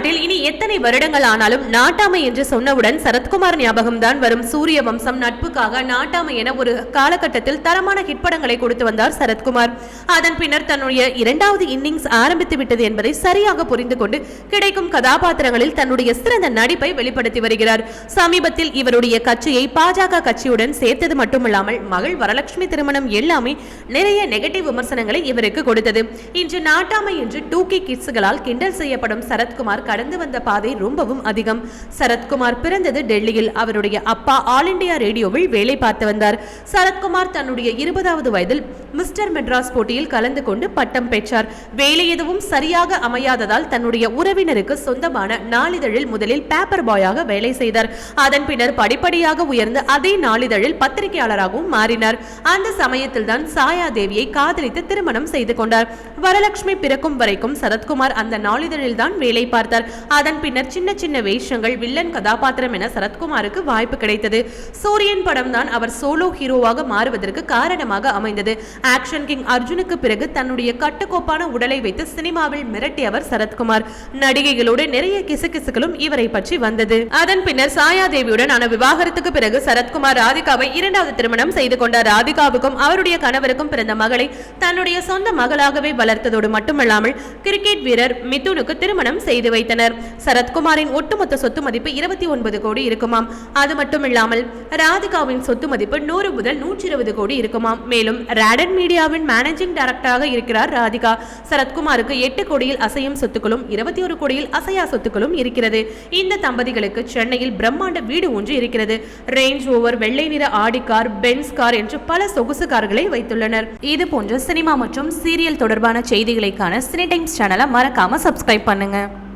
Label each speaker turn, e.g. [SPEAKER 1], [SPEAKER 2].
[SPEAKER 1] தமிழ்நாட்டில் இனி எத்தனை வருடங்கள் ஆனாலும் நாட்டாமை என்று சொன்னவுடன் சரத்குமார் ஞாபகம்தான் வரும். சூரிய வம்சம் நட்புக்காக நாட்டாமை என ஒரு காலகட்டத்தில் தரமான ஹிட் படங்களை கொடுத்து வந்தார் சரத்குமார். அதன் பின்னர் தன்னுடைய இரண்டாவது இன்னிங்ஸ் ஆரம்பித்து விட்டது என்பதை சரியாக புரிந்து கொண்டு கிடைக்கும் கதாபாத்திரங்களில் தன்னுடைய சிறந்த நடிப்பை வெளிப்படுத்தி வருகிறார். சமீபத்தில் இவருடைய கட்சியை பாஜக கட்சியுடன் சேர்த்தது மட்டுமல்லாமல் மகள் வரலட்சுமி திருமணம் எல்லாமே நிறைய நெகட்டிவ் விமர்சனங்களை இவருக்கு கொடுத்தது. இன்று நாட்டாமை என்று டூ கே கிட்ஸ்களால் கிண்டல் செய்யப்படும் சரத்குமார் கடந்து வந்த பாதை ரொம்பவும் அதிகம். சரத்குமார் பிறந்தது டெல்லியில். அவருடைய அப்பா ஆல் இண்டியா ரேடியோவில் வேலை பார்த்து வந்தார். சரத்குமார் தன்னுடைய இருபதாவது வயதில் மிஸ்டர் மெட்ராஸ் போட்டியில் கலந்து கொண்டு பட்டம் பெற்றார். வேலை எதுவும் சரியாக அமையாததால் தன்னுடைய உறவினருக்கு சொந்தமான நாளிதழில் முதலில் பேப்பர் பாயாக வேலை செய்தார். அதன் பின்னர் படிப்படியாக உயர்ந்து அதே நாளிதழில் பத்திரிகையாளராகவும் மாறினார். அந்த சமயத்தில் தான் சாயா தேவியை காதலித்து திருமணம் செய்து கொண்டார். வரலட்சுமி பிறக்கும் வரைக்கும் சரத்குமார் அந்த நாளிதழில் தான் வேலை பார்த்தார் அதன் பின்னர் சின்ன சின்ன வேஷங்கள் வில்லன் கதாபாத்திரம் என சரத்குமாருக்கு வாய்ப்பு கிடைத்தது. சூரியன் படம் தான் அவர் சோலோ ஹீரோவாக மாறுவதற்கு காரணமாக அமைந்தது. ஆக்ஷன் கிங் அர்ஜுனுக்கு பிறகு தன்னுடைய கட்டுக்கோப்பான உடலை வைத்து சினிமாவில் மிரட்டியவர் சரத்குமார். நடிகைகளோடு நிறைய கிசுகிசுகளும் இவரை பற்றி வந்தது. அதன் பின்னர் சாயா தேவியுடன் ஆன விவாகரத்துக்கு பிறகு சரத்குமார் ராதிகாவை இரண்டாவது திருமணம் செய்து கொண்டார். ராதிகாவுக்கும் அவருடைய கணவருக்கும் பிறந்த மகளை தன்னுடைய சொந்த மகளாகவே வளர்த்ததோடு மட்டுமல்லாமல் கிரிக்கெட் வீரர் மிதுனுக்கு திருமணம் செய்து வைத்தனர். சரத்குமாரின் ஒட்டுமொத்த சொத்து மதிப்பு இருபத்தி ஒன்பது கோடி இருக்குமாம். அது மட்டுமில்லாமல் ராதிகாவின் சொத்து மதிப்பு நூறு முதல் நூற்றி இருபது கோடி இருக்குமாம். மேலும் ரேடன் மீடியாவின் மேனேஜிங் டைரக்டராக இருக்கிறார் ராதிகா. சரத்குமாருக்கு எட்டு கோடியில் அசையும் சொத்துக்களும் இருபத்தி ஒரு கோடியில் அசையா சொத்துக்களும் இருக்கிறது. இந்த தம்பதிகளுக்கு சென்னையில் பிரம்மாண்ட வீடு ஒன்று இருக்கிறது. ரேஞ்ச் ஓவர் வெள்ளை நிற ஆடி கார் பென்ஸ் கார் என்று பல சொகுசு கார்களை வைத்துள்ளனர். இது போன்ற சினிமா மற்றும் சீரியல் தொடர்பான செய்திகளைக்கான சினி டைம்ஸ் சேனலை மறக்காம சப்ஸ்கிரைப் பண்ணுங்க.